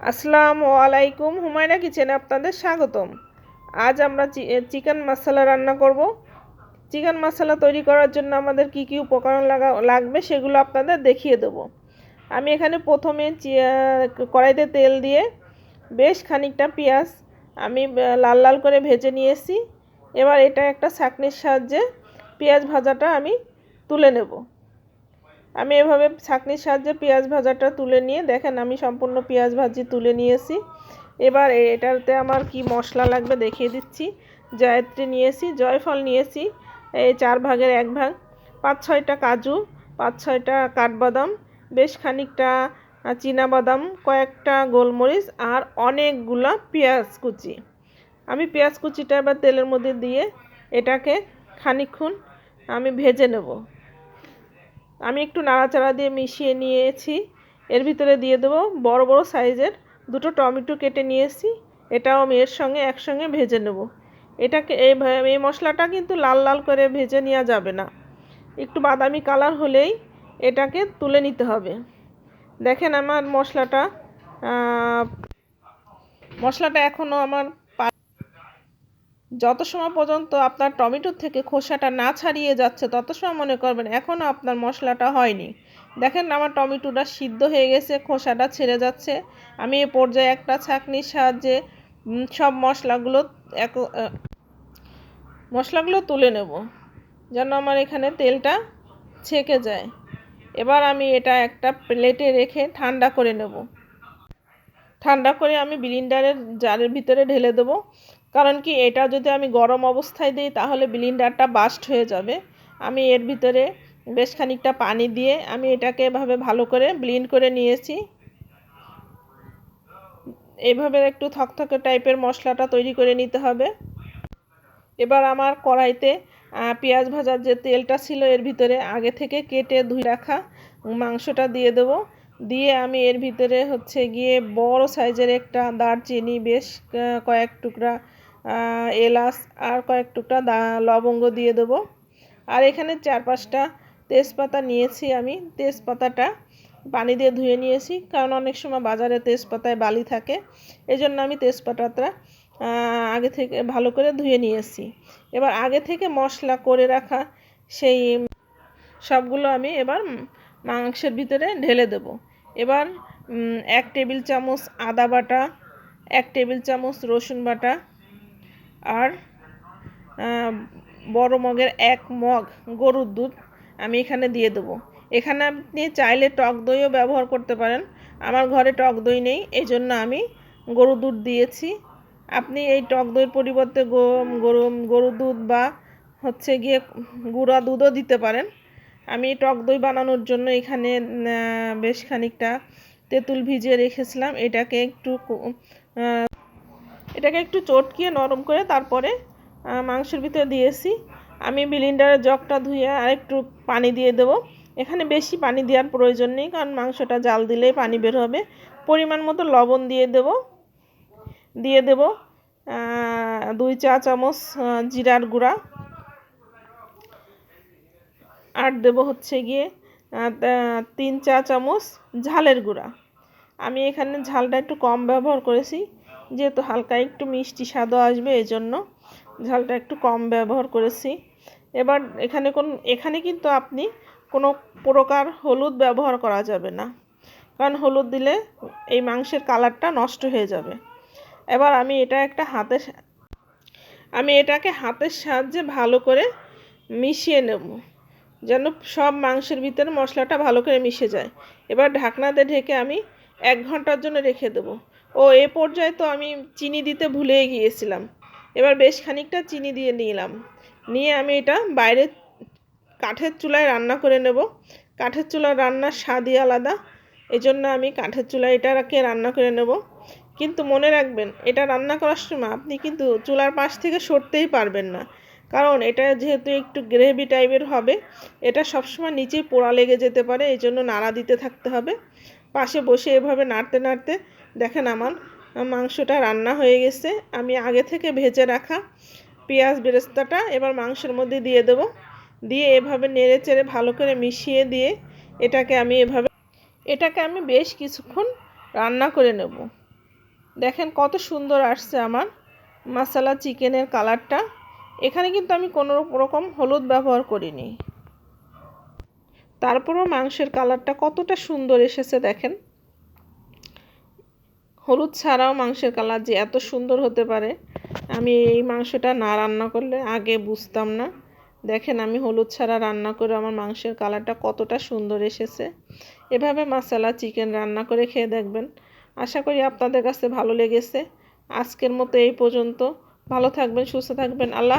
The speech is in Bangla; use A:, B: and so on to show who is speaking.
A: আসসালামু আলাইকুম। হুমায়রা কিচেনে আপনাদের স্বাগতম। আজ আমরা চিকেন মশলা রান্না করব। চিকেন মশলা তৈরি করার জন্য আমাদের কি কি উপকরণ লাগা, লাগবে সেগুলো আপনাদের দেখিয়ে দেব। আমি এখানে প্রথমে কড়াইতে তেল দিয়ে বেশ খানিকটা পেঁয়াজ আমি লাল লাল করে ভেজে নিয়েছি। এবার এটা একটা ছাঁকনির সাহায্যে পেঁয়াজ ভাজাটা আমি তুলে নেব। আমি এভাবে ছাঁকনির সাহায্যে পেঁয়াজ ভাজাটা তুলে নিয়ে, দেখেন আমি সম্পূর্ণ পেঁয়াজ ভাজি তুলে নিয়েছি। এবার এটাতে আমার কি মশলা লাগবে দেখিয়ে দিচ্ছি। জয়ত্রী নিয়েছি, জয়ফল নিয়েছি, এই চার ভাগের এক ভাগ, পাঁচ ছয়টা কাজু, পাঁচ ছয়টা কাঠবাদাম, বেশ খানিকটা বাদাম কয়েকটা গোলমরিচ আর অনেকগুলো পেঁয়াজ কুচি। আমি পেঁয়াজ কুচিটা এবার তেলের মধ্যে দিয়ে এটাকে খানিক্ষণ আমি ভেজে নেব। আমি একটু নাড়াচাড়া দিয়ে মিশিয়ে নিয়েছি। এর ভিতরে দিয়ে দেবো বড় বড় সাইজের দুটো টমেটো কেটে নিয়েছি। এটাও আমি এর সঙ্গে একসঙ্গে ভেজে নেব। এটাকে এই এই মশলাটা কিন্তু লাল লাল করে ভেজে নেওয়া যাবে না। একটু বাদামি কালার হলেই এটাকে তুলে নিতে হবে। দেখেন আমার মশলাটা মশলাটা এখনও আমার যত সময় পর্যন্ত আপনার টমেটোর থেকে খোসাটা না ছাড়িয়ে যাচ্ছে, তত সময় মনে করবেন এখনও আপনার মশলাটা হয়নি। দেখেন আমার টমেটোটা সিদ্ধ হয়ে গেছে, খোসাটা ছেড়ে যাচ্ছে। আমি এ পর্যায়ে একটা ছাঁকনির সাহায্যে সব মশলাগুলো এক মশলাগুলো তুলে নেব, যেন আমার এখানে তেলটা ছেঁকে যায়। এবার আমি এটা একটা প্লেটে রেখে ঠান্ডা করে নেব। ঠান্ডা করে আমি বিলিন্ডারের জারের ভিতরে ঢেলে দেবো। কারণ কি, এটা যদি আমি গরম অবস্থায় দিই, তাহলে বিলিন্ডারটা বাস্ট হয়ে যাবে। আমি এর ভিতরে বেশ খানিকটা পানি দিয়ে আমি এটাকে এভাবে ভালো করে ব্লিন্ড করে নিয়েছি। এভাবে একটু থকথকে টাইপের মশলাটা তৈরি করে নিতে হবে। এবার আমার কড়াইতে পেঁয়াজ ভাজার যে তেলটা ছিল এর ভিতরে আগে থেকে কেটে ধুয়ে রাখা মাংসটা দিয়ে দেবো। দিয়ে আমি এর ভিতরে হচ্ছে গিয়ে বড় সাইজের একটা দারচিনি, বেশ কয়েক টুকরা এলাচ আর কয়েক টুকরা লবঙ্গ দিয়ে দেবো। আর এখানে চার পাঁচটা তেজপাতা নিয়েছি আমি। তেজপাতাটা পানি দিয়ে ধুয়ে নিয়েছি, কারণ অনেক সময় বাজারে তেজপাতায় বালি থাকে। এই জন্য আমি তেজপাতাটা আগে থেকে ভালো করে ধুয়ে নিয়েছি। এবার আগে থেকে মশলা করে রাখা সেই সবগুলো আমি এবার মাংসের ভিতরে ঢেলে দেব। এবার এক টেবিল চামচ আদা বাটা, এক টেবিল চামচ রসুন বাটা আর বড় মগের এক মগ গরুর দুধ আমি এখানে দিয়ে দেবো। এখানে আপনি চাইলে টক দইও ব্যবহার করতে পারেন। আমার ঘরে টক দই নেই এই জন্য আমি গরু দুধ দিয়েছি। আপনি এই টক দইয়ের পরিবর্তে গরু গরু দুধ বা হচ্ছে গিয়ে গুঁড়া দুধও দিতে পারেন। আমি টক দই বানানোর জন্য এখানে বেশ খানিকটা তেঁতুল ভিজিয়ে রেখেছিলাম। এটাকে একটু এটাকে একটু চটকিয়ে নরম করে তারপরে মাংসের ভিতরে দিয়েছি। আমি বিলিন্ডারের জগটা ধুয়ে আর একটু পানি দিয়ে দেবো। এখানে বেশি পানি দেওয়ার প্রয়োজন নেই, কারণ মাংসটা জাল দিলেই পানি বের হবে। পরিমাণ মতো লবণ দিয়ে দেব। দিয়ে দেব দুই চা চামচ জিরার গুঁড়া। আর দেব হচ্ছে গিয়ে তিন চা চামচ ঝালের গুঁড়া। আমি এখানে ঝালটা একটু কম ব্যবহার করেছি। যেহেতু হালকা একটু মিষ্টি স্বাদও আসবে এই জন্য ঝালটা একটু কম ব্যবহার করেছি। এবার এখানে কোন, এখানে কিন্তু আপনি কোনো প্রকার হলুদ ব্যবহার করা যাবে না, কারণ হলুদ দিলে এই মাংসের কালারটা নষ্ট হয়ে যাবে। এবার আমি এটা একটা হাতে আমি এটাকে হাতের সাহায্যে ভালো করে মিশিয়ে নেব, যেন সব মাংসের ভিতরে মশলাটা ভালো করে মিশে যায়। এবার ঢাকনাতে ঢেকে আমি এক ঘণ্টার জন্য রেখে দেবো। ও, এ পর্যায়ে তো আমি চিনি দিতে ভুলে গিয়েছিলাম। এবার বেশ খানিকটা চিনি দিয়ে নিলাম। নিয়ে আমি এটা বাইরে কাঠের চুলায় রান্না করে নেব। কাঠের চুলার রান্নার স্বাদই আলাদা। এই জন্য আমি কাঠের চুলায় এটাকে রান্না করে নেব। কিন্তু মনে রাখবেন, এটা রান্না করার সময় আপনি কিন্তু চুলার পাশ থেকে সরতেই পারবেন না। কারণ এটা যেহেতু একটু গ্রেভি টাইপের হবে, এটা সবসময় নিচেই পোড়া লেগে যেতে পারে এই জন্য নাড়া দিতে থাকতে হবে। পাশে বসে এভাবে নাড়তে নাড়তে দেখেন আমার মাংসটা রান্না হয়ে গেছে। আমি আগে থেকে ভেজে রাখা পেঁয়াজ বেরেস্তাটা এবার মাংসের মধ্যে দিয়ে দেবো। দিয়ে এভাবে নেড়ে চেড়ে ভালো করে মিশিয়ে দিয়ে এটাকে আমি এভাবে, এটাকে আমি বেশ কিছুক্ষণ রান্না করে নেব। দেখেন কত সুন্দর আসছে আমার মশলা চিকেনের কালারটা। এখানে কিন্তু আমি কোনো রকম হলুদ ব্যবহার করিনি। তারপরও মাংসের কালারটা কতটা সুন্দর এসেছে দেখেন। হলুদ ছাড়াও মাংসের কালার যে এত সুন্দর হতে পারে, আমি এই মাংসটা না রান্না করলে আগে বুঝতাম না। দেখেন আমি হলুদ ছাড়া রান্না করে আমার মাংসের কালারটা কতটা সুন্দর এসেছে। এভাবে মশলা চিকেন রান্না করে খেয়ে দেখবেন। আশা করি আপনাদের কাছে ভালো লেগেছে। আজকের মতো এই পর্যন্ত। ভালো থাকবেন, সুস্থ থাকবেন। আল্লাহ